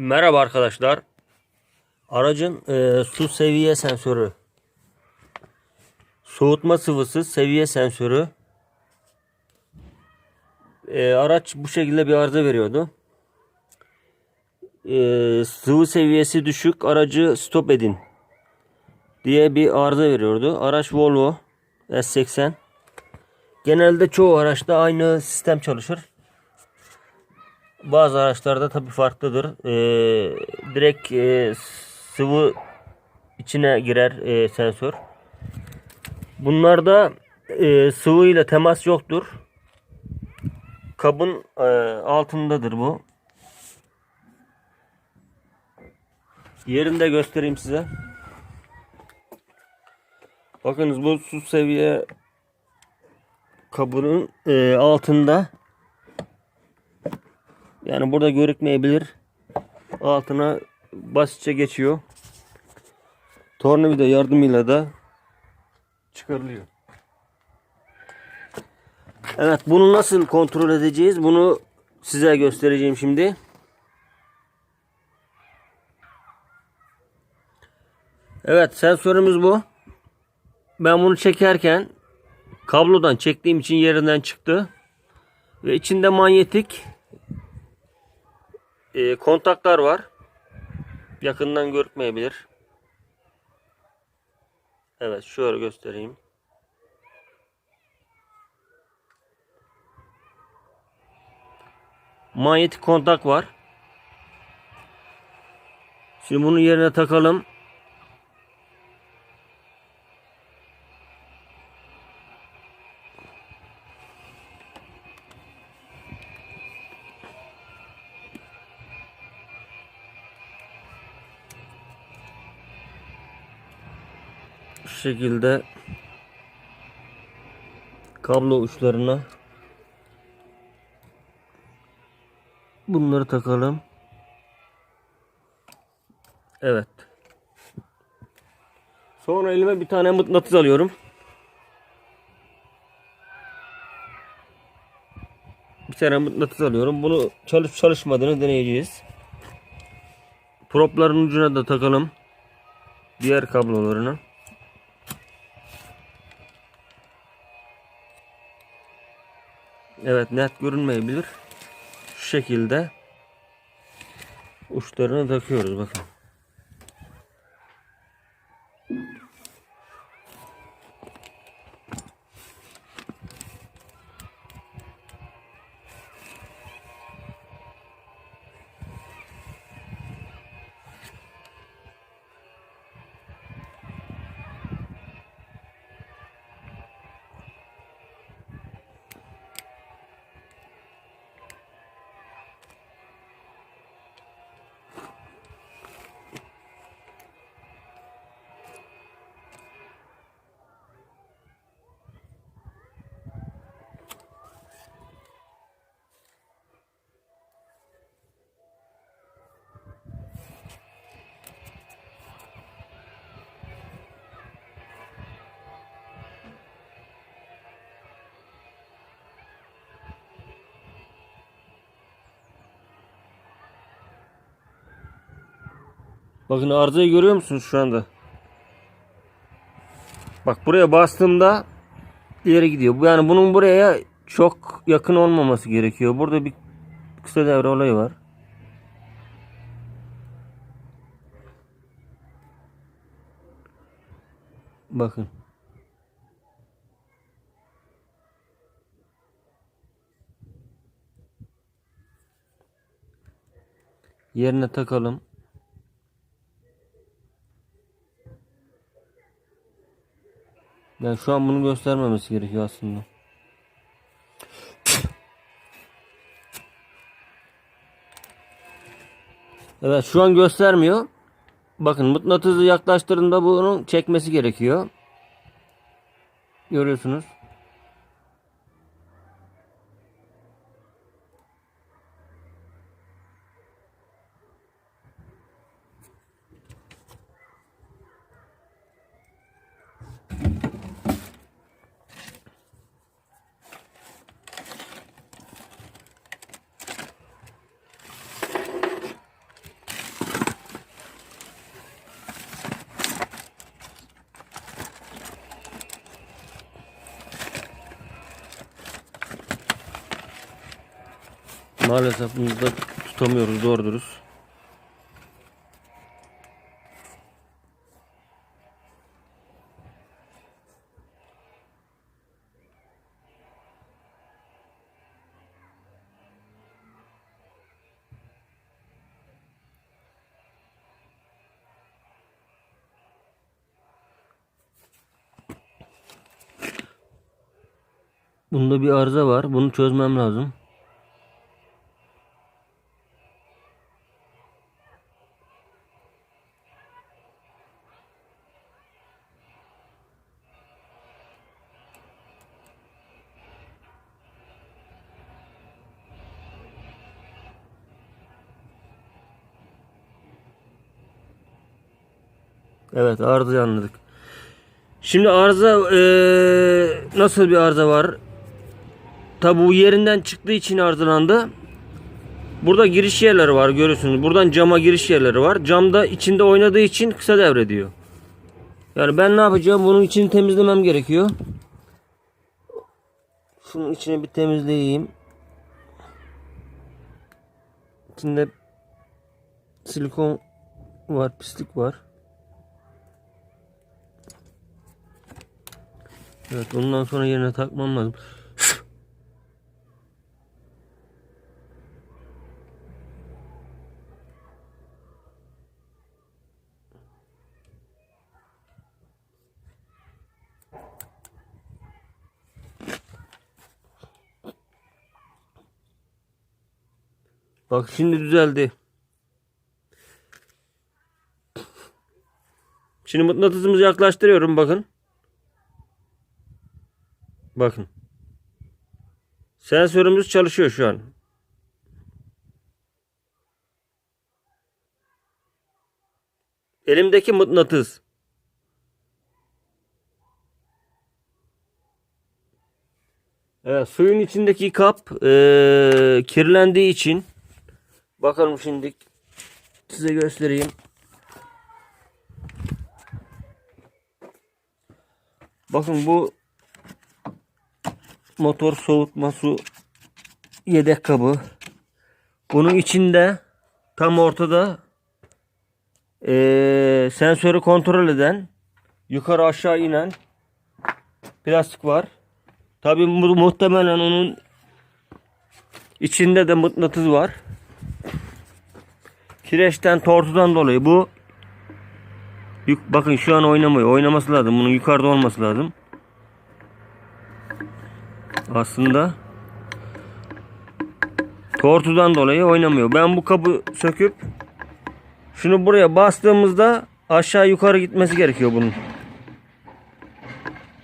Merhaba arkadaşlar. Aracın e, su seviye sensörü, soğutma sıvısı seviye sensörü. E, araç bu şekilde bir arıza veriyordu. E, sıvı seviyesi düşük, aracı stop edin diye bir arıza veriyordu. Araç Volvo S80. Genelde çoğu araçta aynı sistem çalışır. Bazı araçlarda tabi farklıdır. Ee, direkt e, sıvı içine girer e, sensör. Bunlarda e, sıvı ile temas yoktur. Kabın e, altındadır bu. Yerini de göstereyim size. Bakınız bu su seviye kabının e, altında. Yani burada görükmeyebilir. Altına basitçe geçiyor. Tornavida yardımıyla da çıkarılıyor. Evet bunu nasıl kontrol edeceğiz? Bunu size göstereceğim şimdi. Evet sensörümüz bu. Ben bunu çekerken kablodan çektiğim için yerinden çıktı. Ve içinde manyetik e, kontaklar var. Yakından görükmeyebilir. Evet şöyle göstereyim. Manyetik kontak var. Şimdi bunu yerine takalım. Şu şekilde kablo uçlarına bunları takalım. Evet. Sonra elime bir tane mıknatıs alıyorum. Bir tane mıknatıs alıyorum. Bunu çalışıp çalışmadığını deneyeceğiz. Propların ucuna da takalım. Diğer kablolarını. Evet net görünmeyebilir. Şu şekilde uçlarını takıyoruz bakın. Bakın arızayı görüyor musunuz şu anda? Bak buraya bastığımda ileri gidiyor. Yani bunun buraya çok yakın olmaması gerekiyor. Burada bir kısa devre olayı var. Bakın. Yerine takalım. Yani şu an bunu göstermemesi gerekiyor aslında. Evet şu an göstermiyor. Bakın mıknatısı yaklaştırdığında bunun çekmesi gerekiyor. Görüyorsunuz. Maalesef bunu da tutamıyoruz doğru dürüst. Bunda bir arıza var. Bunu çözmem lazım. Evet arıza anladık. Şimdi arıza eee, nasıl bir arıza var? Tabi bu yerinden çıktığı için arızalandı. Burada giriş yerleri var görüyorsunuz. Buradan cama giriş yerleri var. Camda içinde oynadığı için kısa devrediyor. Yani ben ne yapacağım? Bunun içini temizlemem gerekiyor. Şunun içini bir temizleyeyim. İçinde silikon var, pislik var. Evet, ondan sonra yerine takmam lazım. Bak şimdi düzeldi. Şimdi mıknatısımızı yaklaştırıyorum bakın. Bakın. Sensörümüz çalışıyor şu an. Elimdeki mıknatıs. Evet, suyun içindeki kap eee, kirlendiği için bakalım şimdi size göstereyim. Bakın bu motor soğutma su yedek kabı. Bunun içinde tam ortada eee, sensörü kontrol eden yukarı aşağı inen plastik var. Tabi mu- muhtemelen onun içinde de mıknatıs var. Kireçten tortudan dolayı bu bakın şu an oynamıyor. Oynaması lazım. Bunun yukarıda olması lazım. Aslında tortudan dolayı oynamıyor. Ben bu kabı söküp şunu buraya bastığımızda aşağı yukarı gitmesi gerekiyor bunun.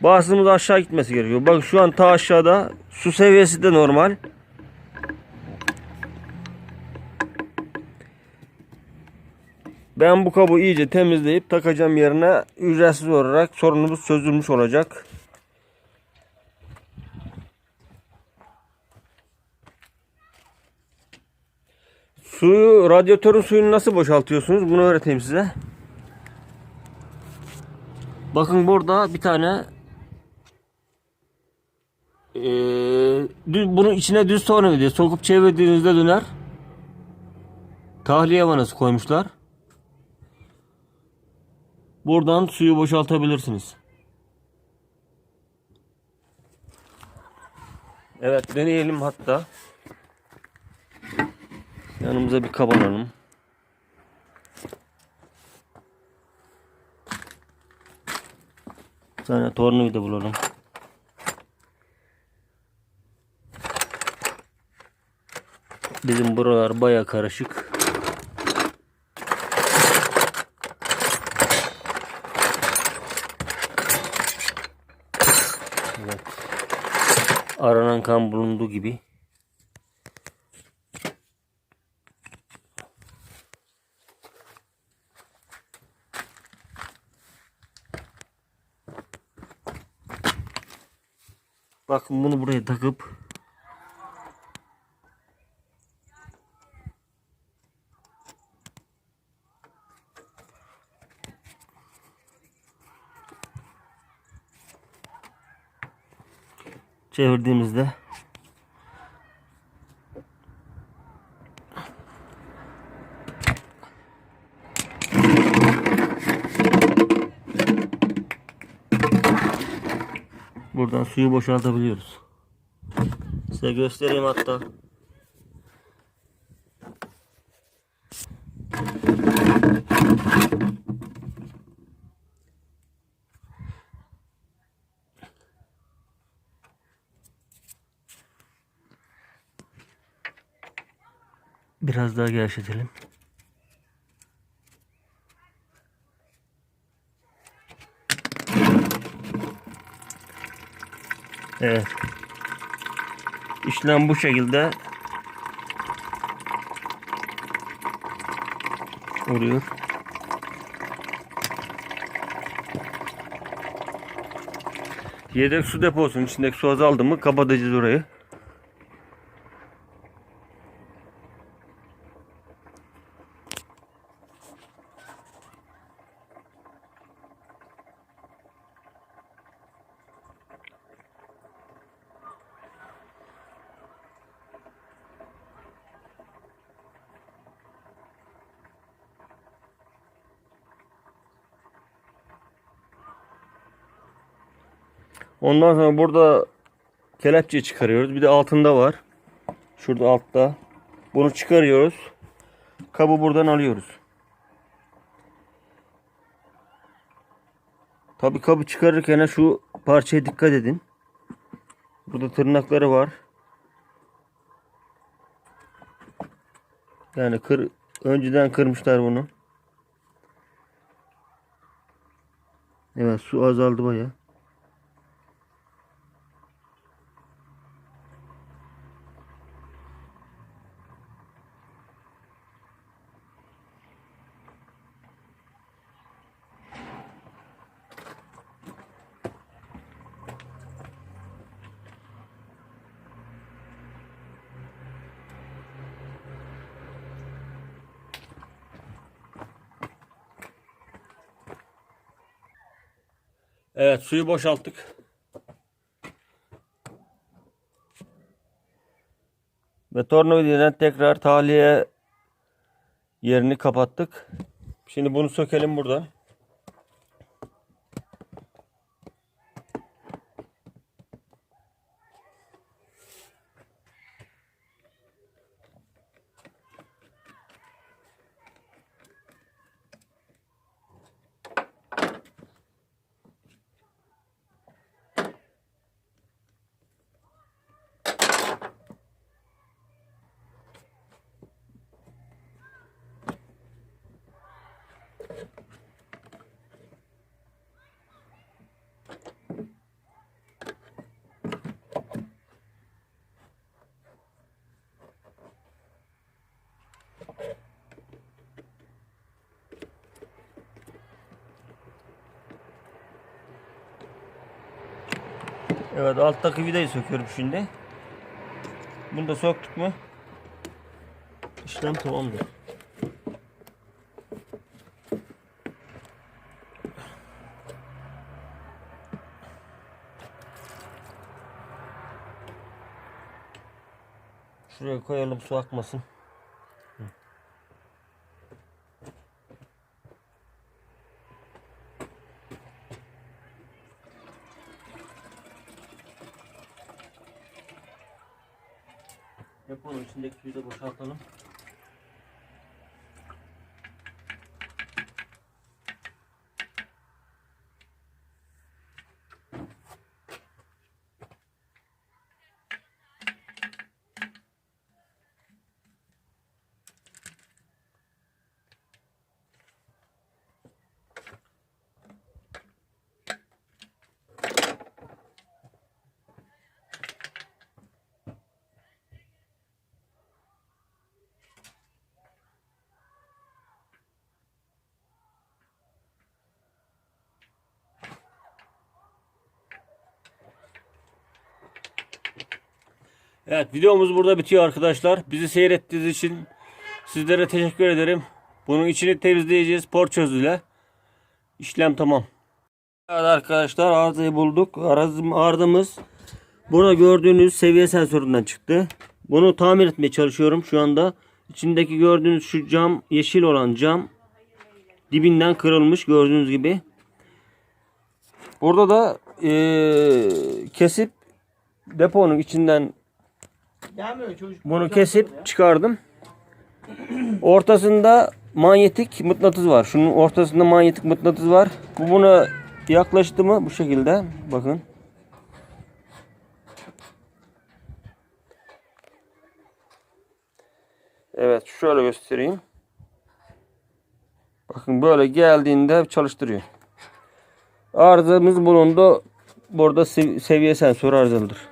Bastığımız aşağı gitmesi gerekiyor. Bak şu an ta aşağıda su seviyesi de normal. Ben bu kabı iyice temizleyip takacağım yerine ücretsiz olarak sorunumuz çözülmüş olacak. Suyu, radyatörün suyunu nasıl boşaltıyorsunuz? Bunu öğreteyim size. Bakın burada bir tane düz- bunun içine düz tornavida sokup çevirdiğinizde döner. Tahliye vanası koymuşlar. Buradan suyu boşaltabilirsiniz. Evet deneyelim hatta. Yanımıza bir kaba alalım. Bir tane tornavida bulalım. Bizim buralar baya karışık. Evet. Aranan kan bulunduğu gibi. Bakın bunu buraya takıp çevirdiğimizde Buradan suyu boşaltabiliyoruz. Size göstereyim hatta. Biraz daha gevşetelim. Evet. İşlem bu şekilde oluyor. Yedek su deposunun içindeki su azaldı mı kapatacağız orayı. Ondan sonra burada kelepçe çıkarıyoruz. Bir de altında var. Şurada altta. Bunu çıkarıyoruz. Kabı buradan alıyoruz. Tabi kabı çıkarırken şu parçaya dikkat edin. Burada tırnakları var. Yani kır, önceden kırmışlar bunu. Evet su azaldı bayağı. Evet suyu boşalttık. Ve tornavidayla tekrar tahliye yerini kapattık. Şimdi bunu sökelim buradan. Evet alttaki vidayı söküyorum şimdi. Bunu da söktük mü? İşlem tamamdır. Şuraya koyalım su akmasın. Deponun içindeki suyu da boşaltalım. Evet videomuz burada bitiyor arkadaşlar. Bizi seyrettiğiniz için sizlere teşekkür ederim. Bunun içini temizleyeceğiz porçözüyle. İşlem tamam. Evet arkadaşlar arızayı bulduk. Arazım, ardımız burada gördüğünüz seviye sensöründen çıktı. Bunu tamir etmeye çalışıyorum şu anda. İçindeki gördüğünüz şu cam yeşil olan cam dibinden kırılmış gördüğünüz gibi. Burada da eee, kesip deponun içinden Gelmiyor çocuk. bunu kesip çıkardım. Ortasında manyetik mıknatıs var. Şunun ortasında manyetik mıknatıs var. Bu buna yaklaştı mı bu şekilde. Bakın. Evet şöyle göstereyim. Bakın böyle geldiğinde çalıştırıyor. Arızamız bulundu. Burada sev- seviye sensörü arızalıdır.